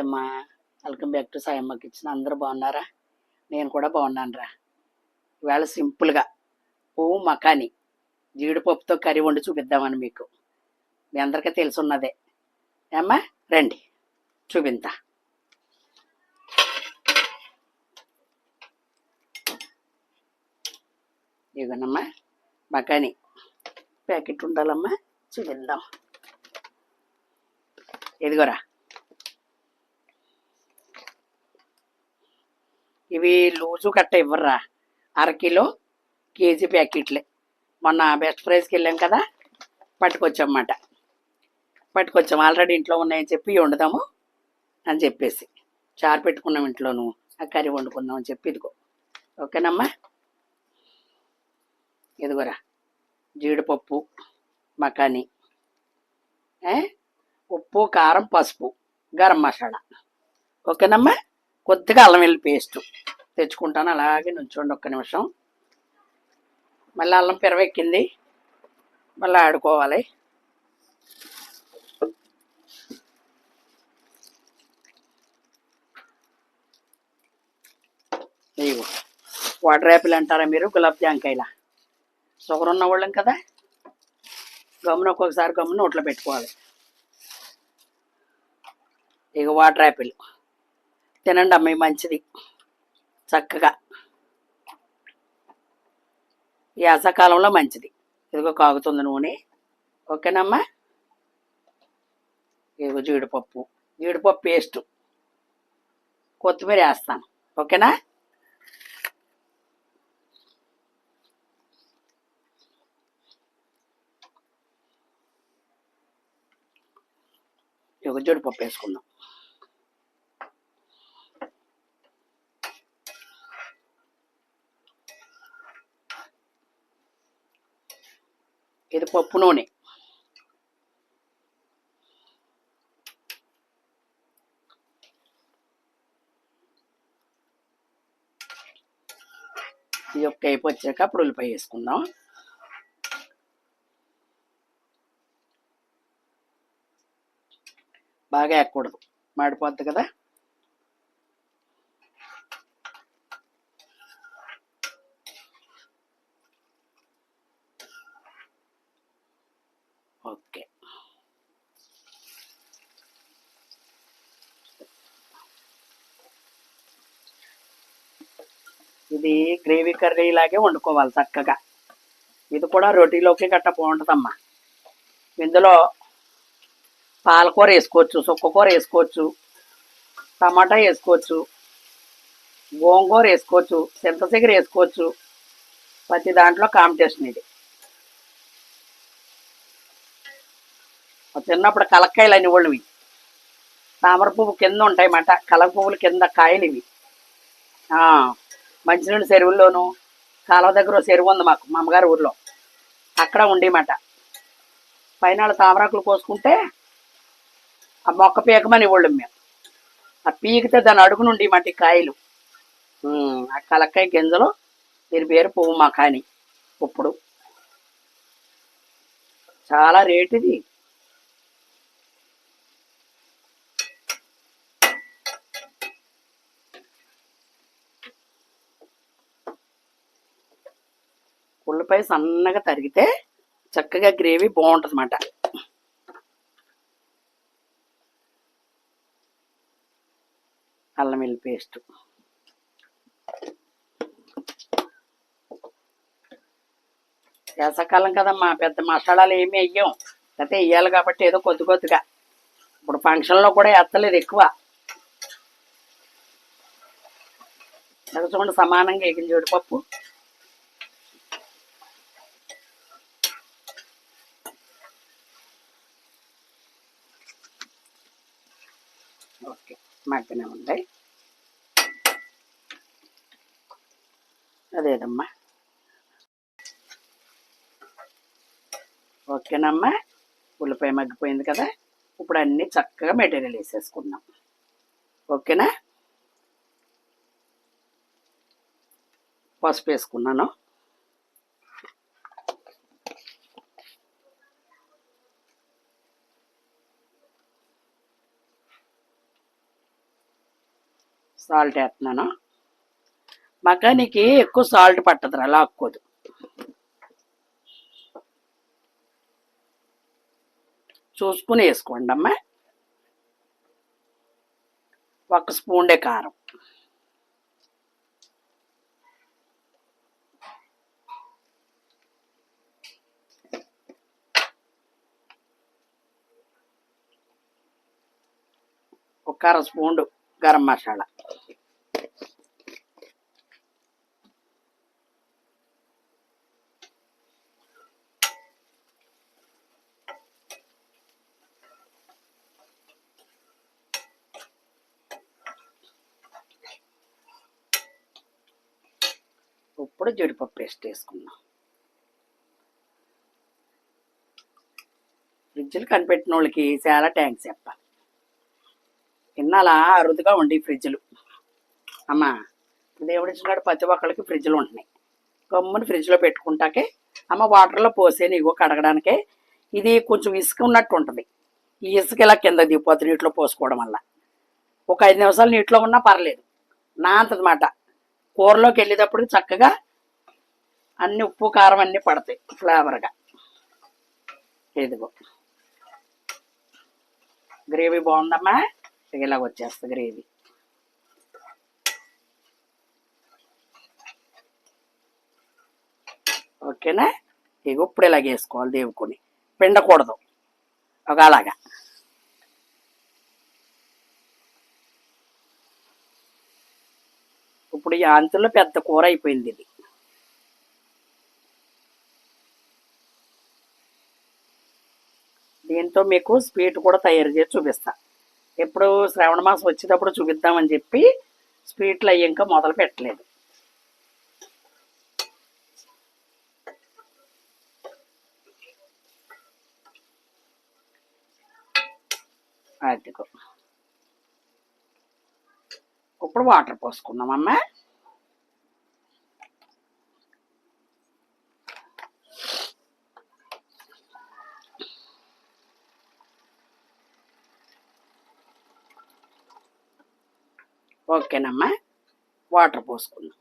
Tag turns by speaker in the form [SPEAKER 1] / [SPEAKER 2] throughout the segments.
[SPEAKER 1] అమ్మా welcome back to Sayamma kitchen. అందరూ బాగున్నారా? నేను కూడా బాగున్నాను రా ఇవాళ సింపుల్గా పువ్వు మకాని జీడిపప్పుతో కర్రీ వండి చూపిద్దామని మీకు. మీ అందరికీ తెలుసున్నదే. ఏమ్మా రండి. చూపింతా. ఇదిగోనమ్మా మకాని ప్యాకెట్ ఉండాలమ్మా. చూపిద్దాం. ఇదిగోరా. ఇవి లూజు కట్ట ఇవ్వరా అరకిలో కేజీ ప్యాకెట్లే. మొన్న బెస్ట్ ప్రైస్కి వెళ్ళాం కదా పట్టుకొచ్చామన్నమాట. పట్టుకొచ్చాం. ఆల్రెడీ ఇంట్లో ఉన్నాయని చెప్పి వండుదాము అని చెప్పేసి. చారు పెట్టుకున్నాం ఇంట్లోను ఆ కర్రీ వండుకుందాం అని చెప్పి ఇదిగో. ఓకేనమ్మా? ఇదిగోరా. జీడిపప్పు మకాని ఉప్పు కారం పసుపు గరం మసాలా. ఓకేనమ్మా? కొద్దిగా అల్లం వెల్లి పేస్ట్. తెచ్చుకుంటాను. అలాగే నుంచోండి ఒక్క నిమిషం. మళ్ళీ అల్లం పెరవెక్కింది. మళ్ళీ ఆడుకోవాలి. ఇదిగో వాటర్ యాపిల్ అంటారా మీరు? గులాబ్ జాంకాయల? షుగర్ ఉన్న వాళ్ళం కదా. గమ్మున ఒక్కొక్కసారి గమ్మున నోట్లో పెట్టుకోవాలి. ఇక వాటర్ యాపిల్. తినండి అమ్మాయి మంచిది. చక్కగా. ఈ మంచిది. ఇదిగో కాగుతుంది నూనె. ఓకేనమ్మా? ఇదిగో జీడిపప్పు. జీడిపప్పు పేస్ట్. కొత్తిమీర వేస్తాను. ఓకేనా? ఇదిగో జీడిపప్పు వేసుకుందాం. ఇది పప్పు నూనె. ఇది ఒక్క అయిపోయాక అప్పుడు ఉల్లిపాయ వేసుకుందాం. బాగా ఎక్కకూడదు మాడిపోద్ది కదా? ఓకే. ఇది గ్రేవీ కర్రీ లాగే వండుకోవాలి చక్కగా. ఇది కూడా రొటీలోకి గట్ట బాగుంటుందమ్మా. ఇందులో పాలకూర వేసుకోవచ్చు సుక్కకూర వేసుకోవచ్చు టమాటా వేసుకోవచ్చు గోంగూర వేసుకోవచ్చు చింతసిగర వేసుకోవచ్చు. ప్రతి దాంట్లో కాంపిటీషన్ ఇది. చిన్నప్పుడు కలక్కాయలు అని వాళ్ళు ఇవి తామర పువ్వు కింద ఉంటాయన్నమాట. కలక పువ్వులు కింద కాయలు ఇవి మంచినీళ్ళు చెరువుల్లోనూ కాలువ దగ్గర చెరువు ఉంది మాకు మా అమ్మగారి ఊర్లో. అక్కడ ఉండేమాట. పైన తామరాకులు కోసుకుంటే ఆ మొక్క పీకమని వాళ్ళం మేము. ఆ పీకితే దాని అడుగు నుండి మట్టి కాయలు. ఆ కలక్కాయ గింజలు దీని పేరు పువ్వు మా కానీ ఇప్పుడు చాలా రేటుది ఉల్లిపాయ సన్నగా తరిగితే చక్కగా గ్రేవీ బాగుంటుంది అన్నమాట అల్లం వెల్లి పేస్ట్. వేసవకాలం కదమ్మా పెద్ద మసాలాలు ఏమి అయ్యాం అయితే వేయాలి కాబట్టి ఏదో కొద్ది కొద్దిగా. ఇప్పుడు ఫంక్షన్లో కూడా ఎత్తలేదు ఎక్కువ. చూడండి సమానంగా ఎగిలి జీడిపప్పు. మగ్గిన ఉంది అదేదమ్మా? ఓకేనమ్మా. ఉల్లిపాయ మగ్గిపోయింది కదా. ఇప్పుడు అన్నీ చక్కగా మెటీరియల్ వేసేసుకుందాం. ఓకేనా? పసుపు వేసుకున్నాను. సాల్ట్ వేస్తున్నాను. మకానికి ఎక్కువ సాల్ట్ పట్టదురా లాక్కోదు. చూసుకుని వేసుకోండి అమ్మా. ఒక స్పూన్డే కారం. ఒక అర స్పూన్ గరం మసాలా. ఇప్పుడు జీడిపప్పు పేస్ట్ వేసుకుందాం. ఫ్రిడ్జ్లు కనిపెట్టిన వాళ్ళకి చాలా ట్యాంక్స్ చెప్పాలి ఇన్నాళ్ళ అరుదుగా ఉండి ఫ్రిడ్జ్లు. అమ్మా దేవుడిచ్చినాడు ప్రతి ఒక్కళ్ళకి ఫ్రిడ్జ్లు ఉంటున్నాయి. గమ్ముని ఫ్రిడ్జ్లో పెట్టుకుంటాకే అమ్మ వాటర్లో పోసే నీకు కడగడానికే ఇది కొంచెం ఇసుక ఉన్నట్టు ఉంటుంది. ఈ ఇసుక ఇలా కింద దిగిపోతుంది నీటిలో పోసుకోవడం వల్ల. ఒక ఐదు నిమిషాలు నీటిలో ఉన్నా పర్లేదు. నా అంతమాట కూరలోకి వెళ్ళేటప్పుడు చక్కగా అన్ని ఉప్పు కారం అన్నీ పడతాయి ఫ్లేవర్గా ఇదిగో. గ్రేవీ బాగుందమ్మా. ఇలా వచ్చేస్తుంది గ్రేవీ ఓకేనా? ఇక ఇప్పుడు ఇలాగ వేసుకోవాలి దేవుకొని పిండకూడదు. ఒక అలాగా. ఇప్పుడు ఈ అంతుల్లో పెద్ద కూర అయిపోయింది ఇది. దీంతో మీకు స్వీట్ కూడా తయారు చేసి చూపిస్తా. ఎప్పుడు శ్రావణ మాసం వచ్చేటప్పుడు చూపిద్దామని చెప్పి స్వీట్లు అయ్యి ఇంకా మొదలు పెట్టలేదు. అదిగో. ఇప్పుడు వాటర్ పోసుకుందాం ఓకేనమ్మా. వాటర్ పోసుకుందాం.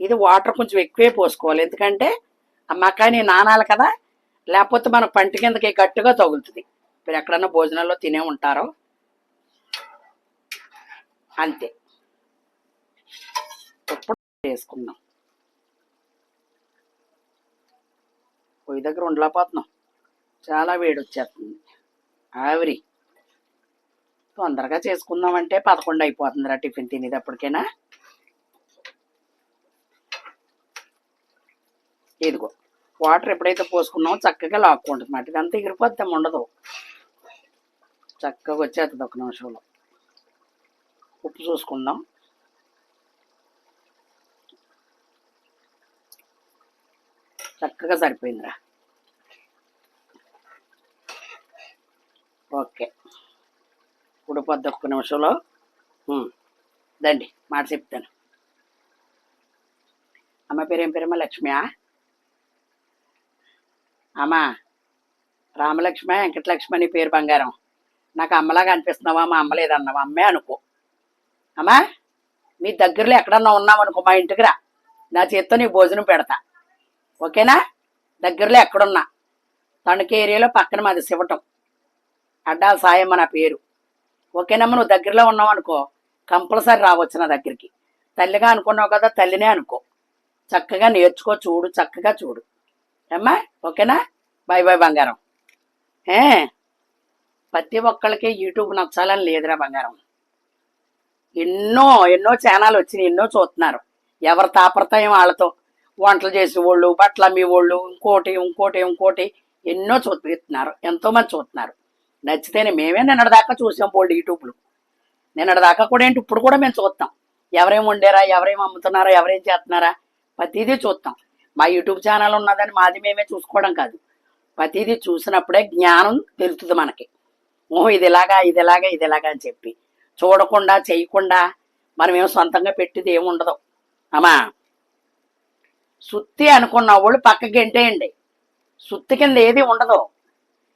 [SPEAKER 1] ఇది వాటర్ కొంచెం ఎక్కువే పోసుకోవాలి. ఎందుకంటే ఆ మకాని నానాలి కదా. లేకపోతే మనకు పంట కిందకి గట్టిగా తగులుతుంది. మీరు ఎక్కడన్నా భోజనాల్లో తినే ఉంటారో. అంతే. ఇప్పుడు వేసుకుందాం. పొయ్యి దగ్గర ఉండలేకపోతున్నాం. చాలా వేడి వచ్చేస్తుంది ఆవిరి. తొందరగా చేసుకుందామంటే పదకొండు అయిపోతుందిరా టిఫిన్ తినేటప్పటికైనా? ఇదిగో వాటర్ ఎప్పుడైతే పోసుకున్నామో చక్కగా లాక్కుంటుంది మాట. ఇదంతా ఎగిరిపోద్దాం ఉండదు చక్కగా వచ్చేస్తుంది ఒక నిమిషంలో. ఉప్పు చూసుకుందాం. చక్కగా సరిపోయిందిరా. ఓకే. ఉడిపోద్ది ఒక్క నిమిషంలో. దండి మాట చెప్తాను. అమ్మ పేరేం పేరమ్మా? లక్ష్మియా అమ్మా రామలక్ష్మి వెంకటలక్ష్మి అని పేరు బంగారం. నాకు అమ్మలాగా అనిపిస్తున్నావా? మా అమ్మ లేదన్నావా? అమ్మే అనుకో. అమ్మా మీ దగ్గరలో ఎక్కడన్నా ఉన్నామనుకో మా ఇంటికి రా. నా చేత్తో నీ భోజనం పెడతా. ఓకేనా? దగ్గరలో ఎక్కడున్నా? తణుకు ఏరియాలో పక్కన మాది శివటం. అడ్డాల సాయమ్మ నా పేరు. ఓకేనమ్మా నువ్వు దగ్గరలో ఉన్నావు అనుకో. కంపల్సరీ రావచ్చు నా దగ్గరికి. తల్లిగా అనుకున్నావు కదా తల్లినే అనుకో. చక్కగా నేర్చుకో చూడు చక్కగా చూడు. అమ్మా ఓకేనా? బాయ్ బాయ్ బంగారం. ఏ ప్రతి ఒక్కళ్ళకి యూట్యూబ్ నచ్చాలని లేదురా బంగారం. ఎన్నో ఎన్నో ఛానల్ వచ్చినాయి ఎన్నో చూస్తున్నారు. ఎవరి తాపరతాయం వాళ్ళతో? వంటలు చేసేవాళ్ళు బట్టలు అమ్మేవాళ్ళు ఇంకోటి ఇంకోటి ఇంకోటి. ఎన్నో చూస్తున్నారు ఎంతోమంది చూస్తున్నారు. నచ్చితేనే మేమే నిన్నటిదాకా చూసాం బోల్డ్ యూట్యూబ్లు. నిన్నటిదాకా కూడా ఏంటి ఇప్పుడు కూడా మేము చూస్తాం. ఎవరేం వండారా ఎవరేం అమ్ముతున్నారా ఎవరేం చేస్తున్నారా ప్రతిదీ చూస్తాం. మా యూట్యూబ్ ఛానల్ ఉన్నదని మాది మేమే చూసుకోవడం కాదు. ప్రతిదీ చూసినప్పుడే జ్ఞానం తెలుస్తుంది మనకి. ఓహో ఇది ఇలాగా ఇది ఇలాగా ఇది ఇలాగా అని చెప్పి. చూడకుండా చేయకుండా మనం ఏం సొంతంగా పెట్టింది ఏమి ఉండదు. అమ్మా సుత్తి అనుకున్న వాళ్ళు పక్కకి ఎంటేయండి సుత్తి కింద ఏది ఉండదు.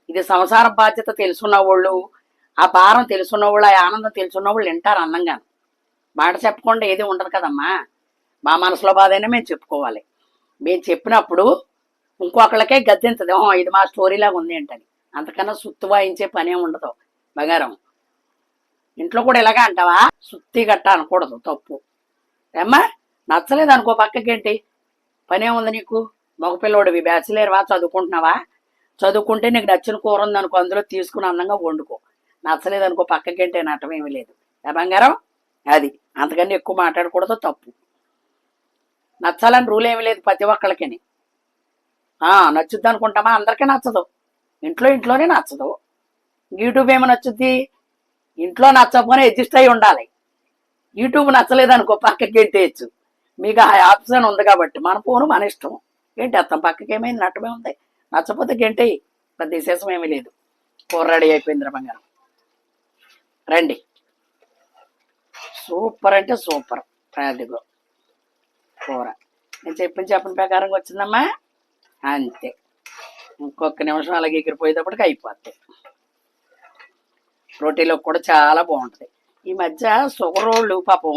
[SPEAKER 1] ఇది సంసార బాధ్యత తెలుసున్న వాళ్ళు ఆ భారం తెలుసున్న వాళ్ళు ఆ ఆనందం తెలుసున్న వాళ్ళు వింటారు అందంగా మాట చెప్పకుండా ఏది ఉండదు కదమ్మా. మా మనసులో బాధ అయినా మేము చెప్పుకోవాలి. మేము చెప్పినప్పుడు ఇంకొకళ్ళకే గద్దెంతది. "ఓహో, ఇది మా స్టోరీలాగా ఉంది ఏంటని అంతకన్నా సుత్తు వాయించే పనే ఉండదు. బంగారం ఇంట్లో కూడా ఇలాగే అంటావా? సుత్తి గట్ట అనకూడదు తప్పు. ఏమ్మా నచ్చలేదు అనుకో పక్కకేంటి? పనే ఉంది నీకు? మగపిల్లోడివి బ్యాచిలర్ వా చదువుకుంటున్నావా? చదువుకుంటే నీకు నచ్చిన కూర ఉంది అనుకో అందులో తీసుకుని అందంగా వండుకో. నచ్చలేదు అనుకో పక్కకేంటి నటం ఏమీ లేదు. ఏ బంగారం? అది. అంతకన్నా ఎక్కువ మాట్లాడకూడదు తప్పు. నచ్చాలని రూల్ ఏమీ లేదు ప్రతి ఒక్కళ్ళకిని. నచ్చుద్ది అనుకుంటామా అందరికీ నచ్చదు. ఇంట్లో ఇంట్లోనే నచ్చదు. యూట్యూబ్ ఏమో నచ్చుద్ది? ఇంట్లో నచ్చకపోయినా అడ్జస్ట్ అయి ఉండాలి. యూట్యూబ్ నచ్చలేదు అనుకో పక్కకి గెంటేయచ్చు మీకు ఆ ఆప్షన్ ఉంది కాబట్టి మన ఫోను మన ఇష్టం. ఏంటి అత్తం పక్కకి ఏమైంది నట్టమే ఉంది. నచ్చపోతే గెంటేయి పెద్ద విశేషం ఏమీ లేదు. కూర రెడీ అయిపోయింది రమంగారం బంగారం. రండి. సూపర్ అంటే సూపర్. అదిగో. కూర. నేను చెప్పిన చెప్పిన ప్రకారంగా వచ్చిందమ్మా. అంతే. ఇంకొక నిమిషం అలాగే ఎగిరిపోయేటప్పటికి అయిపోద్ది. రోటీలో కూడా చాలా బాగుంటుంది. ఈ మధ్య షుగర్ వాళ్ళు పాపం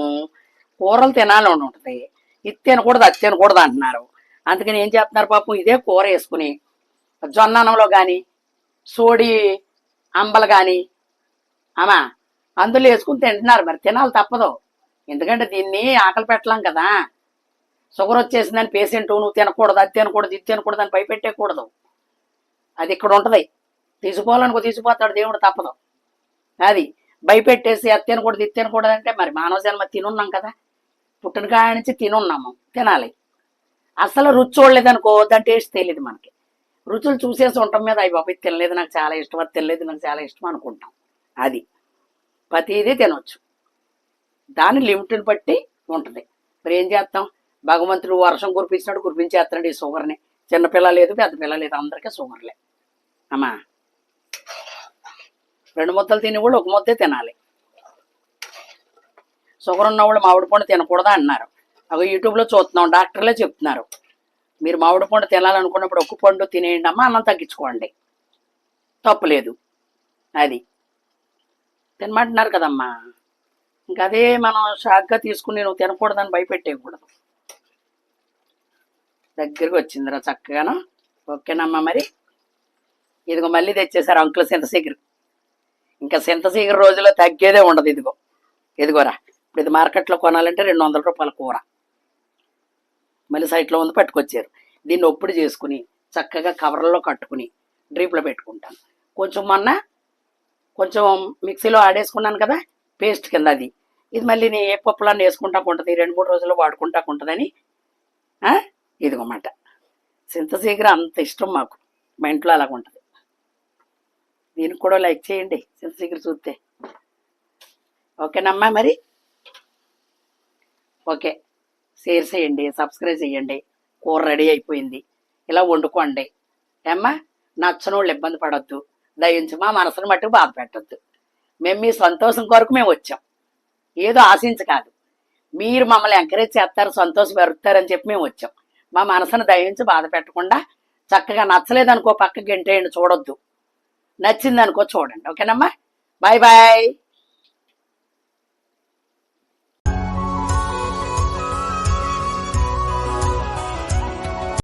[SPEAKER 1] కూరలు తినాలని ఉంటుంది. ఇది తినకూడదు అది తినకూడదు అంటున్నారు. అందుకని ఏం చేస్తున్నారు పాపం? ఇదే కూర వేసుకుని జొన్న అన్నంలో కానీ సోడి అంబలు కానీ అమ్మా అందులో వేసుకుని తింటున్నారు మరి. తినాలి తప్పదు. ఎందుకంటే దీన్ని ఆకలి పెట్టలేం కదా. షుగర్ వచ్చేసిందని పేషెంట్ నువ్వు తినకూడదు అది తినకూడదు ఇది తినకూడదు అని భయపెట్టకూడదు. అది ఇక్కడ ఉంటుంది. తీసుకోవాలనుకో తీసిపోతాడు దేవుడు తప్పదు. అది భయపెట్టేసి అది తినకూడదు ఇది తినకూడదు అంటే మరి మానవ జన్మ తినున్నాం కదా. పుట్టినకాయ నుంచి తినున్నాము తినాలి. అసలు రుచి చూడలేదనుకో దాని టేస్ట్ తెలియదు మనకి. రుచులు చూసేసి ఉంటాం మీద అవి బాబు తినలేదు నాకు చాలా ఇష్టం అది తినలేదు నాకు చాలా ఇష్టం అనుకుంటాం. అది. ప్రతిదీ తినొచ్చు. దాని లిమిట్ని బట్టి ఉంటుంది. మరి ఏం చేస్తాం? భగవంతుడు వర్షం కురిపించినాడు కురిపించేస్తున్నాడు ఈ షుగర్ని. చిన్నపిల్ల లేదు పెద్ద పిల్ల లేదు అందరికీ షుగర్లే. అమ్మా. రెండు ముద్దలు తినేవాళ్ళు ఒక ముద్దే తినాలి. షుగర్ ఉన్నవాళ్ళు మామిడి పండు తినకూడదా అన్నారు. అవి యూట్యూబ్లో చూస్తున్నాం డాక్టర్లే చెప్తున్నారు. మీరు మామిడి పండు తినాలనుకున్నప్పుడు ఒక్క పండు తినేయండి అమ్మా అన్నం తగ్గించుకోండి. తప్పులేదు. అది. తినమంటున్నారు కదమ్మా. ఇంకా అదే మనం షాక్గా తీసుకుని నువ్వు తినకూడదని భయపెట్టేయకూడదు. దగ్గరికి వచ్చిందిరా చక్కగాను. ఓకేనమ్మా మరి. ఇదిగో మళ్ళీ తెచ్చేసారు అంకుల్ సింతశీఘ్ర ఇంకా సింతశీఘ్ర రోజులో తగ్గేదే ఉండదు ఇదిగో. ఇదిగోరా ఇప్పుడు ఇది మార్కెట్లో కొనాలంటే రెండు వందల రూపాయల కూర. మళ్ళీ సైట్లో ఉంది పట్టుకొచ్చారు. దీన్ని ఒప్పుడు చేసుకుని చక్కగా కవర్లో కట్టుకుని డ్రీప్లో పెట్టుకుంటాను. కొంచెం మొన్న కొంచెం మిక్సీలో ఆడేసుకున్నాను కదా పేస్ట్ కింద అది. ఇది మళ్ళీ నేను ఏ పప్పులన్నీ వేసుకుంటా ఉంటుంది రెండు మూడు రోజుల్లో వాడుకుంటా ఉంటుందని ఆ? ఇదిగోమాట. సింతశీఘ్ర అంత ఇష్టం మాకు. మా ఇంట్లో అలాగ ఉంటుంది. దీనికి కూడా లైక్ చేయండి సింతశీఘ్ర చూస్తే. ఓకేనమ్మా మరి? ఓకే. షేర్ చేయండి సబ్స్క్రైబ్ చేయండి. కూర రెడీ అయిపోయింది. ఇలా వండుకోండి. ఏమ్మా నచ్చని వాళ్ళు ఇబ్బంది పడొద్దు. దయించి మా మనసును మట్టుకు బాధ పెట్టద్దు. మేము మీ సంతోషం కొరకు మేము వచ్చాం. ఏదో ఆశించి కాదు. మీరు మమ్మల్ని ఎంకరేజ్ చేస్తారు సంతోషం పెరుగుతారని చెప్పి మేము వచ్చాం. మా మనసును దయించి బాధ పెట్టకుండా చక్కగా నచ్చలేదనుకో పక్కకి గంటేయండి చూడొద్దు. నచ్చిందనుకో చూడండి. ఓకేనమ్మా? Bye bye.